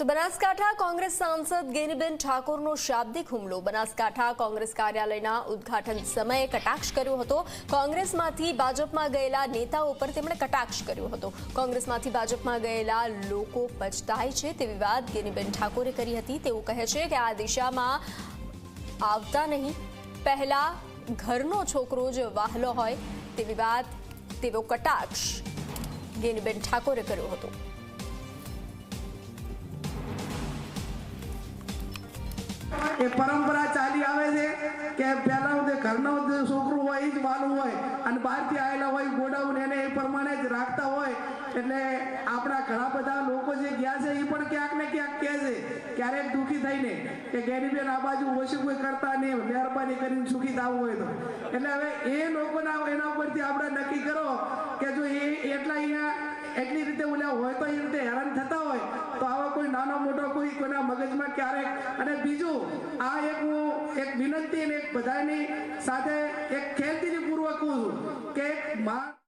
તો બનાસકાંઠા કોંગ્રેસ સાંસદ ગેનીબેન ઠાકોરનો શાબ્દિક હુમલો. બનાસકાંઠા કોંગ્રેસ કાર્યાલયના ઉદ્ઘાટન સમયે કટાક્ષ કર્યો હતો. કોંગ્રેસમાંથી ભાજપમાં ગયેલા નેતાઓ પર તેમણે કટાક્ષ કર્યો હતો. કોંગ્રેસમાંથી ભાજપમાં ગયેલા લોકો પછતાય છે તેવી વાત ગેનીબેન ઠાકોરે કરી હતી. તેવું કહે છે કે આ દિશામાં આવતા નહીં. પહેલા ઘરનો છોકરો જ વાહલો હોય તેવી વાત તેવો કટાક્ષ ગેનીબેન ઠાકોરે કર્યો હતો. એ પરંપરા ચાલી આવે છે કે પહેલાં જે ઘરનો જે છોકરું હોય એ જ વાલું હોય અને બહારથી આવેલા હોય ગોડાઉન એને એ પ્રમાણે જ રાખતા હોય. એટલે આપણા ઘણા બધા લોકો જે ગયા છે એ પણ ક્યાંક ને ક્યાંક કહે છે, ક્યારેક દુઃખી થઈને કે ગેરીબેન આ બાજુ ઓછું કોઈ કરતા નહીં, મહેરબાની કરીને સુખી થવું હોય તો. એટલે હવે એ લોકોના એના ઉપરથી આપણે નક્કી કરો કે જો એ એટલા અહીંયા એટલી રીતે ઓલા હોય તો એ રીતે હેરાન થતા હોય, તો આવા કોઈ નાનો મોટો કોઈના મગજમાં ક્યારેક. અને બીજું, આ એક હું એક વિનંતી અને એક બધાની સાથે એક ખેલતીની પૂર્વક છું કે મા